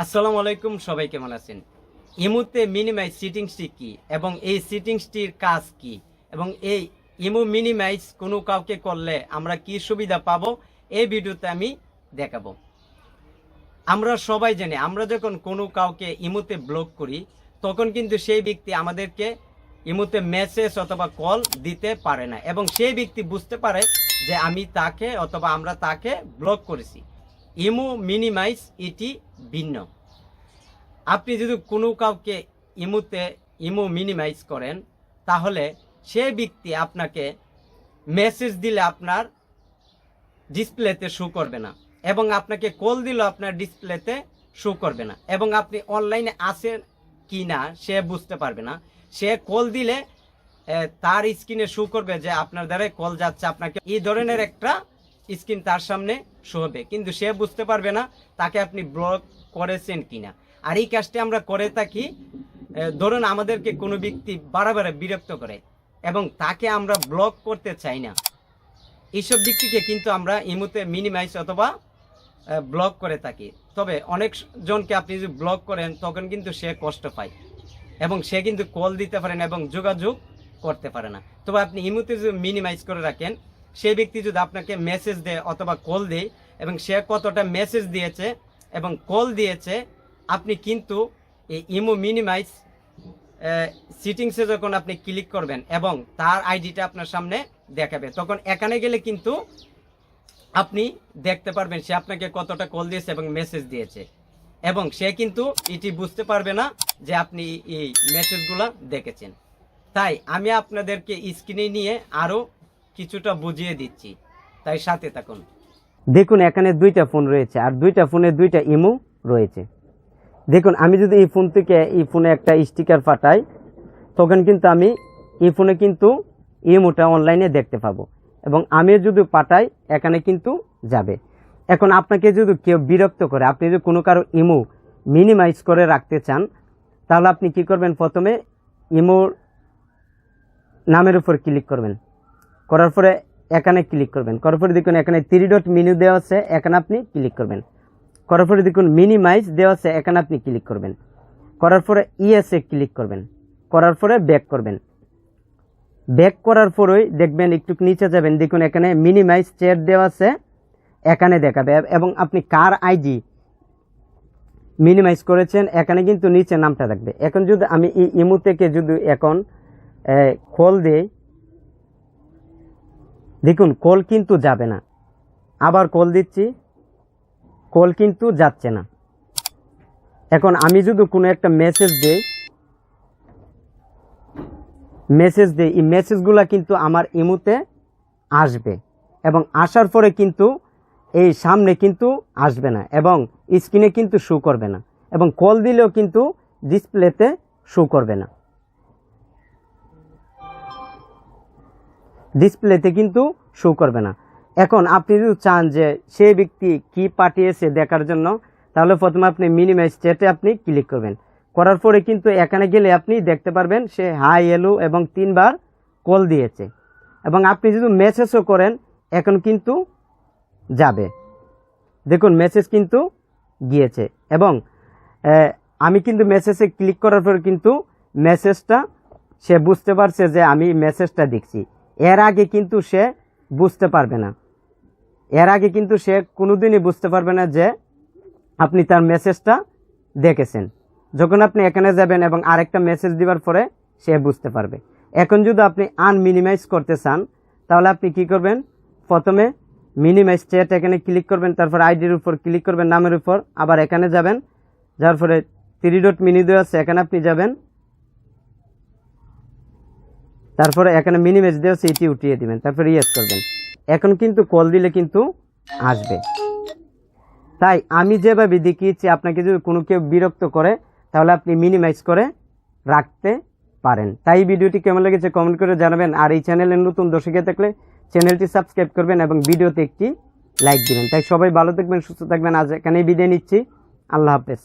আসসালামু আলাইকুম, সবাই কেমন আছেন? ইমুতে মিনিমাইজ সিটিংসটি কি এবং এই সিটিংসটির কাজ কি? এবং এই ইমু মিনিমাইজ কোনো কাউকে করলে আমরা কি সুবিধা পাবো? এই ভিডিওতে আমি দেখাবো। আমরা সবাই জানি, আমরা যখন কোনো কাউকে ইমুতে ব্লক করি, তখন কিন্তু সেই ব্যক্তি আমাদেরকে ইমুতে মেসেজ অথবা কল দিতে পারে না এবং সেই ব্যক্তি বুঝতে পারে যে আমি তাকে অথবা আমরা তাকে ব্লক করেছি। ইমো মিনিমাইজ এটি ভিন্ন। আপনি যদি কোনো কাউকে ইমুতে, ইমো মিনিমাইজ করেন, তাহলে সে ব্যক্তি আপনাকে মেসেজ দিলে আপনার ডিসপ্লেতে শো করবে না এবং আপনাকে কল দিলেও আপনার ডিসপ্লেতে শো করবে না এবং আপনি অনলাইনে আসেন কি না সে বুঝতে পারবে না। সে কল দিলে তার স্ক্রিনে শো করবে যে আপনার দ্বারা কল যাচ্ছে, আপনাকে এই ধরনের একটা স্ক্রিন তার সামনে শো হবে। কিন্তু সে বুঝতে পারবে না তাকে আপনি ব্লক করেছেন কিনা। আর এই কাজটি আমরা করে থাকি ধরুন আমাদেরকে কোনো ব্যক্তি বারবার বিরক্ত করে এবং তাকে আমরা ব্লক করতে চাই না। এইসব ব্যক্তিকে কিন্তু আমরা ইমুতে মিনিমাইজ অথবা ব্লক করে থাকি। তবে অনেক জনকে আপনি যদি ব্লক করেন, তখন কিন্তু সে কষ্ট পায় এবং সে কিন্তু কল দিতে পারে না এবং যোগাযোগ করতে পারে না। তবে আপনি ইমুতে যদি মিনিমাইজ করে রাখেন সেই ব্যক্তি যদি আপনাকে মেসেজ দেয় অথবা কল দেয় এবং সে কতটা মেসেজ দিয়েছে এবং কল দিয়েছে, আপনি কিন্তু এই ইমো মিনিমাইজ সিটিংসে যখন আপনি ক্লিক করবেন এবং তার আইডিটা আপনার সামনে দেখাবে, তখন এখানে গেলে কিন্তু আপনি দেখতে পারবেন সে আপনাকে কতটা কল দিয়েছে এবং মেসেজ দিয়েছে। এবং সে কিন্তু এটি বুঝতে পারবে না যে আপনি এই মেসেজগুলো দেখেছেন। তাই আমি আপনাদেরকে স্ক্রিনে নিয়ে আরও কিছুটা বুঝিয়ে দিচ্ছি। তাই সাথে থাকুন। দেখুন, এখানে দুইটা ফোন রয়েছে, আর দুইটা ফোনে দুইটা ইমো রয়েছে। দেখুন, আমি যদি এই ফোন থেকে, এই ফোনে একটা স্টিকার পাঠাই তখন কিন্তু আমি এই ফোনে কিন্তু ইমোটা অনলাইনে দেখতে পাবো। এবং আমি যদি পাঠাই, এখানে কিন্তু যাবে। এখন আপনাকে যদি কেউ বিরক্ত করে, আপনি যদি কোনো কারও ইমো মিনিমাইজ করে রাখতে চান, তাহলে আপনি কি করবেন? প্রথমে ইমোর নামের উপর ক্লিক করবেন। করার পরে এখানে ক্লিক করবেন। করার পরে দেখুন এখানে থ্রি ডট মেনু দেওয়া আছে, এখানে আপনি ক্লিক করবেন। করার পরে দেখুন মিনিমাইজ দেওয়া আছে, এখানে আপনি ক্লিক করবেন। করার পরে ইএসএ ক্লিক করবেন। করার পরে ব্যাক করবেন। ব্যাক করার পরেই দেখবেন একটু নিচে যাবেন। দেখুন এখানে মিনিমাইজ চেয়ার দেওয়া আছে, এখানে দেখাবে। এবং আপনি কার আইডি মিনিমাইজ করেছেন, এখানে কিন্তু নিচে নামটা থাকবে। এখন যদি আমি ইমু থেকে যদি এখন কল দেই দেখুন, কল কিন্তু যাবে না। আবার কল দিচ্ছি, কল কিন্তু যাচ্ছে না। এখন আমি যদি কোনো একটা মেসেজ দেই মেসেজ দিই, এই মেসেজগুলো কিন্তু আমার ইমুতে আসবে এবং আসার পরে কিন্তু এই সামনে কিন্তু আসবে না এবং স্ক্রিনে কিন্তু শো করবে না এবং কল দিলেও কিন্তু ডিসপ্লেতে শো করবে না। ডিসপ্লেতে কিন্তু শো করবে না। এখন আপনি যদি চান যে সেই ব্যক্তি কি পাঠিয়েছে দেখার জন্য, তাহলে প্রথমে আপনি মিনিমাইজ চেটে আপনি ক্লিক করবেন। করার পরে কিন্তু এখানে গেলে আপনি দেখতে পারবেন সে হাই এলো এবং তিনবার কল দিয়েছে। এবং আপনি যদি মেসেজও করেন, এখন কিন্তু যাবে। দেখুন মেসেজ কিন্তু গিয়েছে এবং আমি কিন্তু মেসেজে ক্লিক করার পর কিন্তু মেসেজটা সে বুঝতে পারছে যে আমি মেসেজটা দেখছি। এর আগে কিন্তু সে বুঝতে পারবে না। এর আগে কিন্তু সে কোনোদিনই বুঝতে পারবে না যে আপনি তার মেসেজটা দেখেছেন। যখন আপনি এখানে যাবেন এবং আরেকটা মেসেজ দেওয়ার পরে সে বুঝতে পারবে। এখন যদি আপনি আনমিনিমাইজ করতে চান, তাহলে আপনি কি করবেন? প্রথমে মিনিমাইজ চেট এখানে ক্লিক করবেন, তারপর আইডির উপর ক্লিক করবেন, নামের উপর, আবার এখানে যাবেন, যার ফলে থ্রি ডট মিনি দেওয়া আছে, এখানে আপনি যাবেন। তারপরে এখানে মিনিমাইজ দেওয়া আছে, এটি উঠিয়ে দিবেন, তারপরে ইয়েস করবেন। এখন কিন্তু কল দিলে কিন্তু আসবে। তাই আমি যেভাবে দেখিয়েছি, আপনাকে যদি কোনো কেউ বিরক্ত করে, তাহলে আপনি মিনিমাইজ করে রাখতে পারেন। তাই ভিডিওটি কেমন লেগেছে কমেন্ট করে জানাবেন, আর এই চ্যানেলের নতুন দর্শকে থাকলে চ্যানেলটি সাবস্ক্রাইব করবেন এবং ভিডিওতে একটি লাইক দিবেন। তাই সবাই ভালো থাকবেন, সুস্থ থাকবেন। আজ এখানেই বিদায় নিচ্ছি। আল্লাহ হাফেজ।